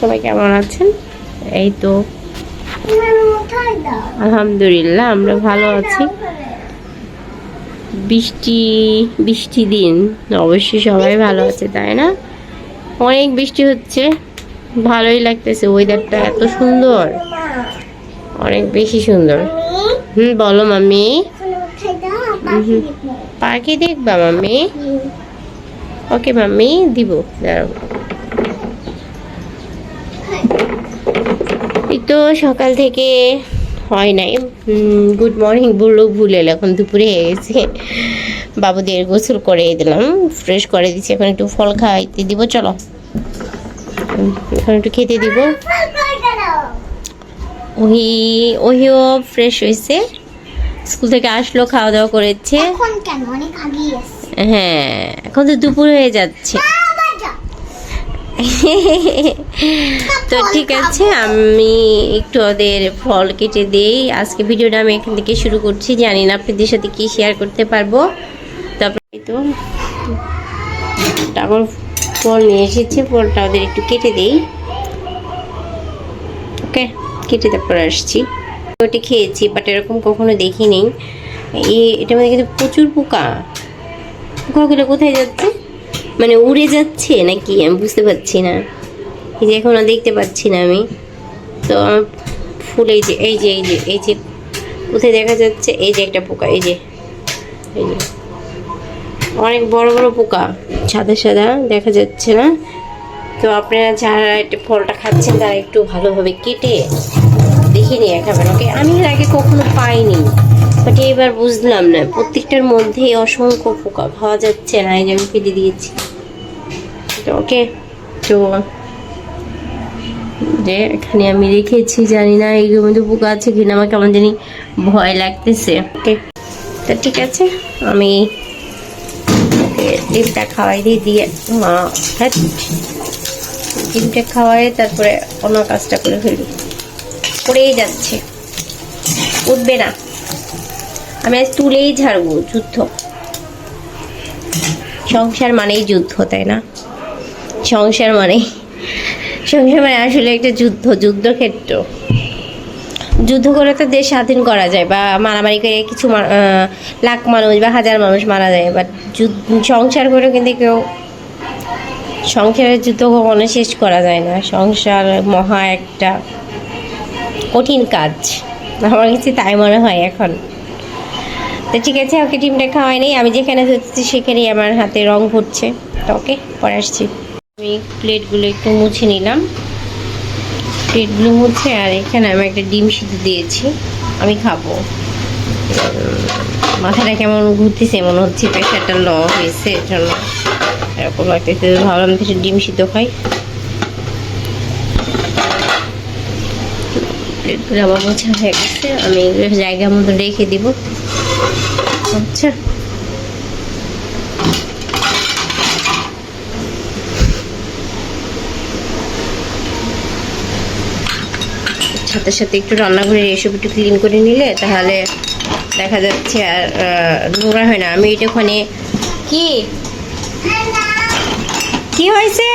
সবাই কেমন আছেন? এই তো। আলহামদুলিল্লাহ আমরা ভালো আছি। বৃষ্টি বৃষ্টি দিন অবশ্যই সবাই ভালো আছে তাই না? অনেক বৃষ্টি হচ্ছে ভালোই লাগতেছে ওয়েদারটা এত সুন্দর। অনেক বেশি সুন্দর। হুম বলো মাম্মি। পাখি দেখবা মাম্মি? ওকে মাম্মি দিব দাঁড়াও। এই তো সকাল থেকে হয় নাই। গুড মর্নিং বললেও ভুল এলো এখন দুপুরে হয়ে গেছে। বাবুদের গোসল করে দিলাম ফ্রেশ করে দিচ্ছি এখন একটু ফল খাইতে দিব চলো। এখন একটু খেতে দিব। ওহি ওহিও ফ্রেশ হয়েছে স্কুল থেকে আসলো খাওয়া দাওয়া করেছে হ্যাঁ এখন তো দুপুর হয়ে যাচ্ছে। তো ঠিক আছে আমি একটু ওদের ফল কেটে দেই। আজকে ভিডিওটা আমি এখান থেকে শুরু করছি। জানি না আপনাদের সাথে কি শেয়ার করতে পারব। তারপরে তো তারপর ফল নিয়ে এসেছি ফলটা ওদের একটু কেটে দেই। ওকে কেটে তারপর আসছি। ওটা খেয়েছি বাট এরকম কখনো দেখিনি। এই এটার মধ্যে কিন্তু প্রচুর পোকা। পোকাগুলো কোথায় যাচ্ছে? মানে উড়ে যাচ্ছে নাকি? আমি বুঝতে পারছি না। এই যে এখনও দেখতে পাচ্ছি না আমি। তো আমার ফুল এই যে এই যে এই যে এই যে, কোথায় দেখা যাচ্ছে? এই যে একটা পোকা, এই যে এই যে। অনেক বড় বড় পোকা, সাদা সাদা দেখা যাচ্ছে না। তো আপনারা যারা একটা ফলটা খাচ্ছেন, তারা একটু ভালোভাবে কেটে দেখে নিয়ে খাবেন, ওকে? আমি এর আগে কখনো পাইনি, বাট এবার বুঝলাম না। প্রত্যেকটার মধ্যেই অসংখ্য পোকা খাওয়া যাচ্ছে না। এই যে আমি ফেলে দিয়েছি। ওকে তো, যে এখানে আমি রেখেছি, জানি না এগুলোর মধ্যে পোকা আছে কিনা, আমার কেমন জানি ভয় লাগতেছে। ওকে তো ঠিক আছে, আমি ডিমটা খাওয়াই দিয়ে দিয়ে হ্যাঁ ডিমটা খাওয়াই তারপরে অন্য কাজটা করে ফেলি করেই যাচ্ছে। উঠবে না। আমি আজ তুলেই ঝাড়বো যুদ্ধ। সংসার মানেই যুদ্ধ, তাই না? সংসার মানে। সংসার মানে আসলে একটা যুদ্ধ, যুদ্ধক্ষেত্র। যুদ্ধ করে তো দেশ স্বাধীন করা যায় বা মারামারি করে কিছু লাখ মানুষ বা হাজার মানুষ মারা যায় বাট সংসার করে কিন্তু কেউ সংসারের যুদ্ধ কখনো শেষ করা যায় না। সংসার মহা একটা কঠিন কাজ। আমার কাছে তাই মনে হয় এখন। তো ঠিক আছে, ওকে টিমটা খাওয়াই নেই। আমি যেখানে ধরছি সেখানেই আমার হাতে রং ভরছে তো ওকে, পরে আসছি। আমি প্লেটগুলো একটু মুছে নিলাম। প্লেটগুলো মুছে আর এখানে আমি একটা ডিম সিদ্ধ দিয়েছি। আমি খাব। মাথাটা কেমন ঘুরতেছে মনে হচ্ছে, প্রেশারটা ল হয়েছে এর জন্য এরকম লাগতেছে ভাবলাম কিছু ডিম সিদ্ধ খাই। প্লেটগুলো আমার মোছা হয়ে গেছে, আমি এগুলো জায়গা মতো রেখে দিব। আচ্ছা। সাথে সাথে একটু রান্নাঘরের এসব একটু ক্লিন করে নিলে তাহলে দেখা যাচ্ছে আর নোংরা হয় না। আমি এটা ওখানে কি? কি হয়েছে?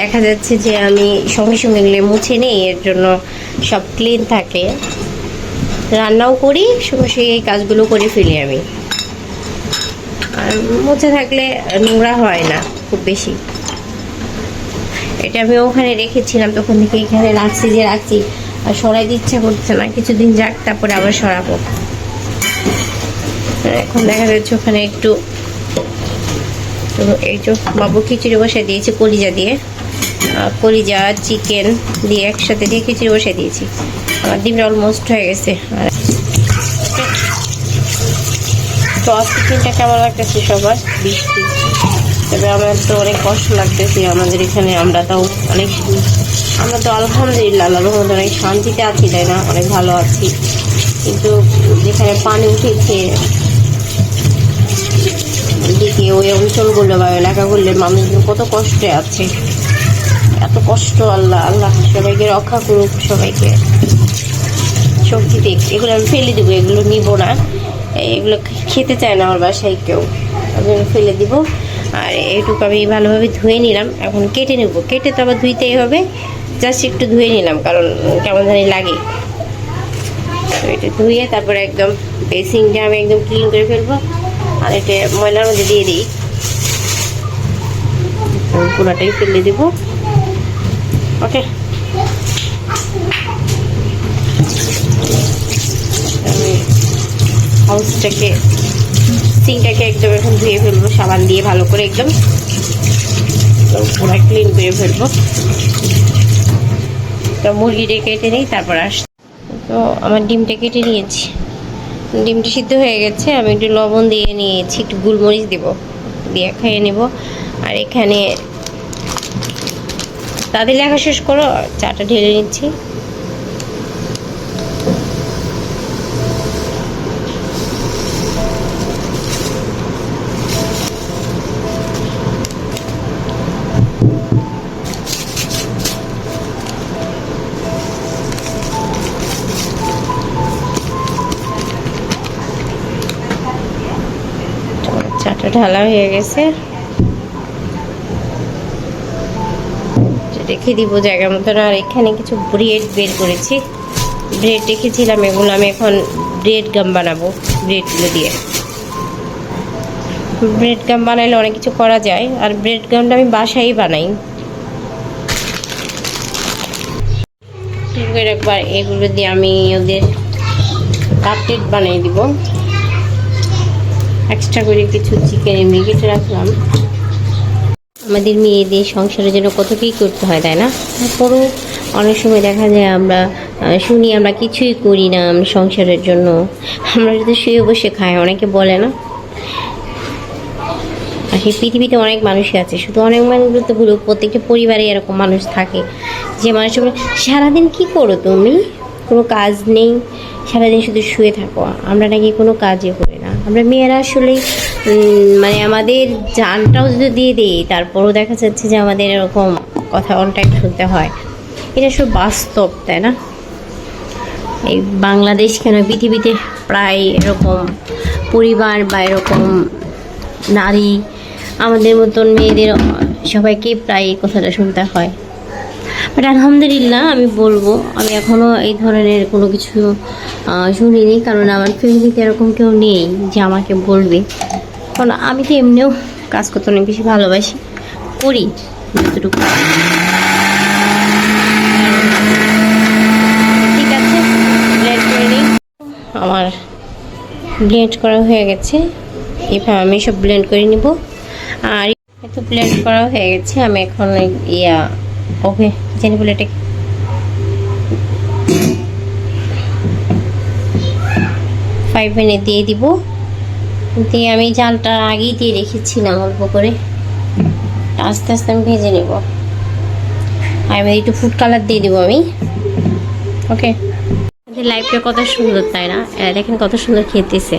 দেখা যাচ্ছে যে আমি সঙ্গে সঙ্গে এগুলো মুছে নেই, এর জন্য সব ক্লিন থাকে। রান্নাও করি, সঙ্গে সঙ্গে এই কাজগুলো করে ফেলি আমি। আর মুছে থাকলে নোংরা হয় না, খুব বেশি। এটা আমি ওখানে রেখেছিলাম, তখন থেকে এখানে রাখছি যে রাখছি। আর সরাই ইচ্ছা করছে না, কিছুদিন যাক, তারপরে আবার সরাবো। এখন দেখা যাচ্ছে ওখানে একটু তো এই যে বাবু খিচুড়ি বসে দিয়েছি, কলিজা দিয়ে। কলিজা, চিকেন দিয়ে একসাথে দিয়ে খিচুড়ি বসে দিয়েছি। আমার ডিমটা অলমোস্ট হয়ে গেছে। আর তো আজকে দিনটা কেমন লাগতেছে সবার? বৃষ্টি। তবে আমার তো অনেক কষ্ট লাগতেছে আমাদের এখানে, আমরা তাও অনেক আমরা তো আলহামদুলিল্লাহ, আল্লাহর মধ্যে অনেক শান্তিতে আছি, তাই না? অনেক ভালো আছি। কিন্তু যেখানে পানি উঠেছে দিকে ওই অঞ্চলগুলো বা এলাকাগুলো মানুষজন কত কষ্টে আছে। এত কষ্ট আল্লাহ আল্লাহ সবাইকে রক্ষা করুক, সবাইকে শক্তি দিক। এগুলো আমি ফেলে দেবো, এগুলো নিব না। এগুলো খেতে চায় না আমার বাসায় কেউ। ফেলে দিব। আর এটুকু আমি ভালোভাবে ধুয়ে নিলাম। এখন কেটে নেব। কেটে তো আবার ধুইতেই হবে। জাস্ট একটু ধুয়ে নিলাম, কারণ কেমন জানি লাগে। তো এটা ধুয়ে তারপরে একদম বেসিংটা আমি একদম ক্লিন করে ফেলব। আর এটা ময়লার মধ্যে দিয়ে দিই। পুরাটাই ফেলে দিব। ওকে। আমি হাউসটাকে সিংটাকে একদম এখন ধুয়ে ফেলব, সাবান দিয়ে ভালো করে একদম পুরো ক্লিন করে ফেলব। তো মুরগিটা কেটে নিই, তারপর আস তো আমার ডিমটা কেটে নিয়েছি। ডিমটা সিদ্ধ হয়ে গেছে, আমি একটু লবণ দিয়ে নিয়েছি, একটু গুলমরিচ দেবো, দিয়ে খাইয়ে নেব। আর এখানে তাদের লেখা শেষ করো, চাটা ঢেলে নিচ্ছি। ঢালা হয়ে গেছে। রেখে দিব জায়গার মতন। আর এখানে কিছু ব্রেড বের করেছি। ব্রেড রেখেছিলাম এগুলো, আমি এখন ব্রেড গাম বানাবো, ব্রেডগুলো দিয়ে। ব্রেড গাম বানাইলে অনেক কিছু করা যায়। আর ব্রেড গামটা আমি বাসায় বানাই। একবার এগুলো দিয়ে আমি ওদের কাটলেট বানিয়ে দিব। এক্সট্রা করে কিছু চিকেন এমনি কেটে রাখলাম। আমাদের মেয়েদের সংসারের জন্য কত কী করতে হয়, তাই না? তারপরও অনেক সময় দেখা যায় আমরা শুনি আমরা কিছুই করি না সংসারের জন্য। আমরা যদি শুয়ে বসে খাই, অনেকে বলে না? আর সেই পৃথিবীতে অনেক মানুষই আছে, শুধু অনেক মানুষ বলতে ভুল প্রত্যেকটা পরিবারে এরকম মানুষ থাকে। যে মানুষ সারাদিন কি করো তুমি? কোনো কাজ নেই? সারাদিন শুধু শুয়ে থাকো। আমরা নাকি কোনো কাজই করি না। আমরা মেয়েরা আসলে মানে আমাদের জানটাও যদি দিয়ে দিই, তারপরও দেখা যাচ্ছে যে আমাদের এরকম কথা অন শুনতে হয়। এটা সব বাস্তব, তাই না? এই বাংলাদেশ কেন পৃথিবীতে প্রায় এরকম পরিবার বা এরকম নারী, আমাদের মতন মেয়েদের সবাইকে প্রায় কথাটা শুনতে হয়। বাট আলহামদুলিল্লাহ, আমি বলব, আমি এখনও এই ধরনের কোনো কিছু শুনিনি, কারণ আমার ফ্যামিলিতে এরকম কেউ নেই যে আমাকে বলবে। কারণ আমি তো এমনিও কাজ করতে অনেক বেশি ভালোবাসি, করি যতটুকু। ঠিক আছে নিই। আমার ব্লেন্ড করা হয়ে গেছে এভাবে আমি সব ব্লেন্ড করে নিব। আর এত ব্লেন্ড করা হয়ে গেছে, আমি এখন ইয়া ওকে জানি বলে এটাকে ফাইভ মিনিট দিয়ে দিব। দিয়ে আমি জালটা আগেই দিয়ে রেখেছিলাম অল্প করে। আস্তে আস্তে আমি ভেজে নেব। আর আমি একটু ফুড কালার দিয়ে দেবো আমি। ওকে লাইফটা কত সুন্দর, তাই না? এরা দেখেন কত সুন্দর খেতেছে।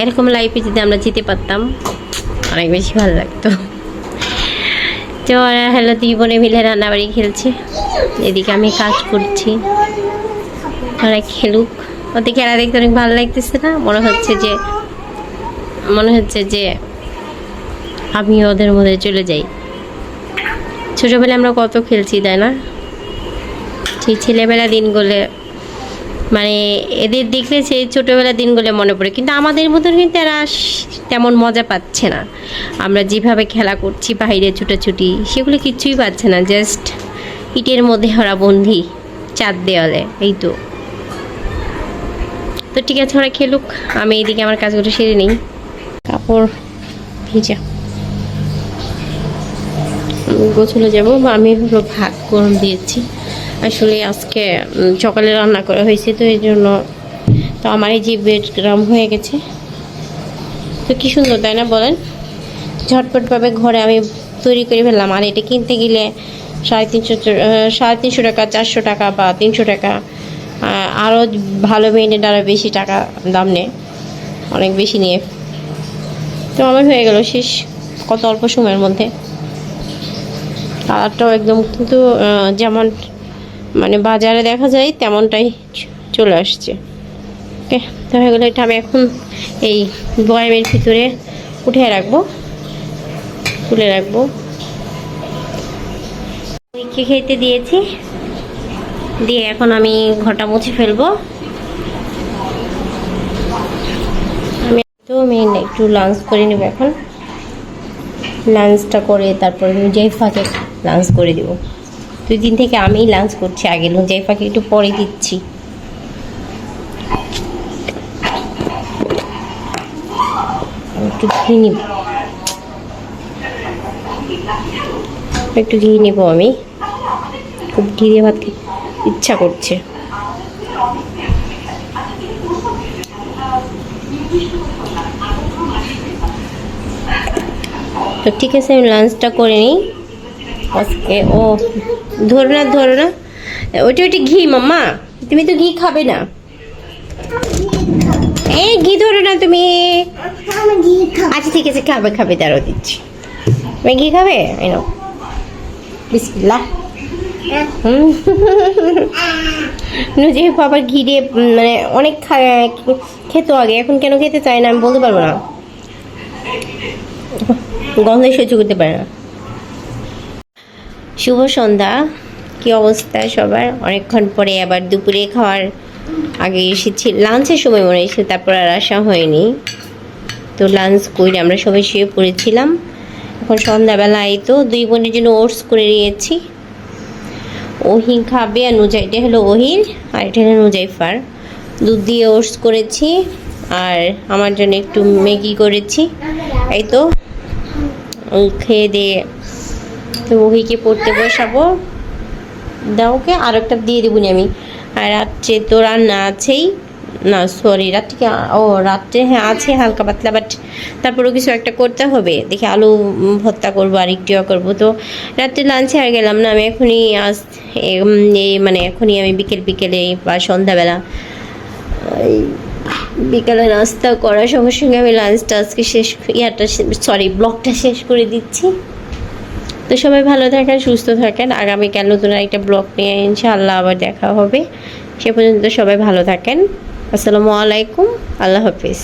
এরকম লাইফে যদি আমরা যেতে পারতাম, অনেক বেশি ভালো লাগতো। ওরা হলো দুই বোনে মিলে রান্নাবাড়ি খেলছে। এদিকে আমি কাজ করছি। ওরা খেলুক। ওতে খেলা দেখতে অনেক ভালো লাগতেছে না? মনে হচ্ছে যে, মনে হচ্ছে যে আমি ওদের মধ্যে চলে যাই। ছোটোবেলায় আমরা কত খেলছি, তাই না? সেই ছেলেবেলা দিনগুলো মানে এদের দেখলে সেই ছোটোবেলার দিনগুলো মনে পড়ে। কিন্তু আমাদের মতন কিন্তু এরা তেমন মজা পাচ্ছে না। আমরা যেভাবে খেলা করছি, বাইরে ছুটাছুটি, সেগুলো কিচ্ছুই পাচ্ছে না। জাস্ট ইটের মধ্যে ওরা বন্দি চার দেওয়ালে, এই তো। তো ঠিক আছে, ওরা খেলুক। আমি এইদিকে আমার কাজগুলো সেরে নিই। কাপড় ভিজা। গোছলে যাব আমি ভাত গরম দিয়েছি। আসলে আজকে সকালে রান্না করা হয়েছে, তো এই জন্য তো আমার এই যে গ্রাম হয়ে গেছে। তো কি সুন্দর, তাই না বলেন? ঝটপটভাবে ঘরে আমি তৈরি করে ফেললাম। আর এটা কিনতে গেলে সাড়ে তিনশো সাড়ে তিনশো টাকা, চারশো টাকা বা তিনশো টাকা আরও ভালো ব্র্যান্ডের আরও বেশি টাকা দাম নেয়। অনেক বেশি নিয়ে। তো আমার হয়ে গেল শেষ, কত অল্প সময়ের মধ্যে। কালারটাও একদম কিন্তু যেমন মানে বাজারে দেখা যায় তেমনটাই চলে আসছে। ওকে, তো গেলো এটা আমি এখন এই বয়ামের ভিতরে উঠে রাখব, তুলে রাখব। ওইকে খেতে দিয়েছি, দিয়ে এখন আমি ঘরটা মুছে ফেলব। আমি তো আমি একটু লাঞ্চ করে নেব এখন। লাঞ্চটা করে তারপরে নুজাইফাকে লাঞ্চ করে দিব। দুই দিন থেকে আমিই লাঞ্চ করছি আগে। নুজাইফাকে একটু পরে দিচ্ছি। একটু ঘি নিব। একটু ঘি নিব আমি। খুব ঘি দিয়ে ভাত ইচ্ছা করছে। তো ঠিক আছে, আমি লাঞ্চটা করে নিই। আজকে, ও, ধরো না ধরো না। ওইটা ওইটা ঘি, মাম্মা। তুমি তো ঘি খাবে না। এই ঘি ধরো না তুমি। আচ্ছা ঠিক আছে, খাবে খাবে, দাঁড়াও, দিচ্ছি। তুমি ঘি খাবে? এই নাও। বিসমিল্লাহ। হুম। বাবা ঘি দিয়ে মানে অনেক খেত আগে, এখন কেন খেতে চায় না, আমি বলতে পারব না। গন্ধে সহ্য করতে পারে না। শুভ সন্ধ্যা। কি অবস্থা সবার? অনেকক্ষণ পরে আবার দুপুরে খাওয়ার আগে এসেছি। লাঞ্চের সময় মনে হয়েছে, তারপর আর আসা হয়নি। তো লাঞ্চ করে আমরা সবাই শুয়ে পড়েছিলাম। এখন সন্ধ্যাবেলায় তো দুই বোনের জন্য ওটস করে নিয়েছি। ওহি খাবে আর নুজাই, এটা হলো ওহিন আর এটা হলো নুজাইফার। দুধ দিয়ে ওটস করেছি আর আমার জন্য একটু ম্যাগি করেছি। এই তো খেয়ে দিয়ে তো ওহিকে পড়তে বসাবো। দাও ওকে, আর একটা দিয়ে দেবো আমি। আর রাত্রে তো রান্না আছেই। না সরি রাত্রে ও, রাত্রে হ্যাঁ আছে হালকা পাতলা বাট তারপরেও কিছু একটা করতে হবে। দেখি আলু ভর্তা করব, আর একটু করব। তো রাত্রে লাঞ্চে আর গেলাম না, আমি এখনই আজ মানে এখনই আমি বিকেল, বিকেলে বা সন্ধ্যাবেলা বিকালে নাস্তা করার সঙ্গে সঙ্গে আমি লাঞ্চটা আজকে শেষ, ইয়াটা সরি ব্লগটা শেষ করে দিচ্ছি। তো সবাই ভালো থাকেন, সুস্থ থাকেন। আগামীকাল নতুন একটা ব্লগ নিয়ে ইনশাআল্লাহ আবার দেখা হবে। সে পর্যন্ত সবাই ভালো থাকেন। আসসালামু আলাইকুম। আল্লাহ হাফিজ।